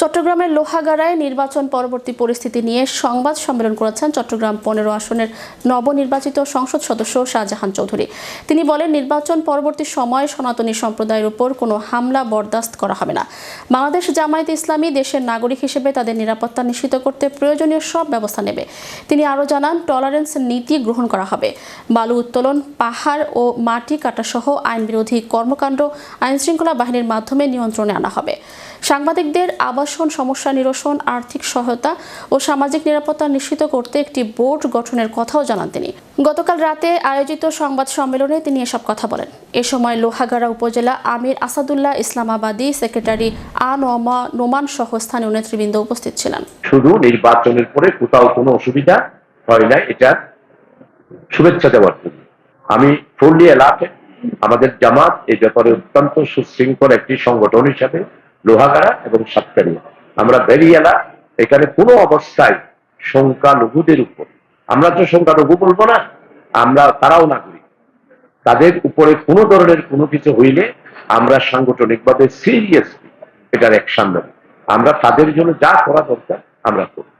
চট্টগ্রামের লোহাগাড়ায় নির্বাচন পরবর্তী পরিস্থিতি নিয়ে সংবাদ সম্মেলন করেছেন চট্টগ্রাম পনেরো আসনের নবনির্বাচিত সংসদ সদস্য শাহজাহান চৌধুরী। তিনি বলেন, নির্বাচন পরবর্তী সময়ে সনাতনী সম্প্রদায়ের উপর কোনো হামলা বরদাস্ত করা হবে না। বাংলাদেশ জামায়াত ইসলামী দেশের নাগরিক হিসেবে তাদের নিরাপত্তা নিশ্চিত করতে প্রয়োজনীয় সব ব্যবস্থা নেবে। তিনি আরও জানান, টলারেন্স নীতি গ্রহণ করা হবে। বালু উত্তোলন, পাহাড় ও মাটি কাটা সহ আইন বিরোধী কর্মকাণ্ড, আইনশৃঙ্খলা বাহিনীর মাধ্যমে নিয়ন্ত্রণে আনা হবে। সাংবাদিকদের আবাসন সমস্যা নিরসন, আর্থিক সহায়তা ও সামাজিক নিরাপত্তা নিশ্চিত করতে একটি বোর্ড গঠনের কথাও জানান তিনি। গতকাল রাতে আয়োজিত সংবাদ সম্মেলনে তিনি এসব কথা বলেন। এ সময় লোহাগাড়া উপজেলা আমির আসাদুল্লাহ ইসলামাবাদী সেক্রেটারি আ নোমা, নোমান সহ স্থানীয় নেতৃবৃন্দ উপস্থিত ছিলেন। শুধু নির্বাচনের পরে কোথাও কোনো অসুবিধা হয় না এটা শুভেচ্ছা দেওয়ার জন্য। আমি ফুললি এলাকে, আমাদের জামাত এই ব্যাপারে অত্যন্ত সুশৃঙ্খল একটি সংগঠন হিসাবে লোহাগাড়া এবং সাতকারিয়া আমরা বেরিয়েলা এখানে কোনো অবস্থায় সংখ্যালঘুদের উপর। আমরা তো সংখ্যালঘু বলব না, আমরা তারাও না করি তাদের উপরে কোনো ধরনের কোনো কিছু হইলে আমরা সাংগঠনিকভাবে সিরিয়াসলি এটার অ্যাকশন নেব। আমরা তাদের জন্য যা করা দরকার, আমরা করব।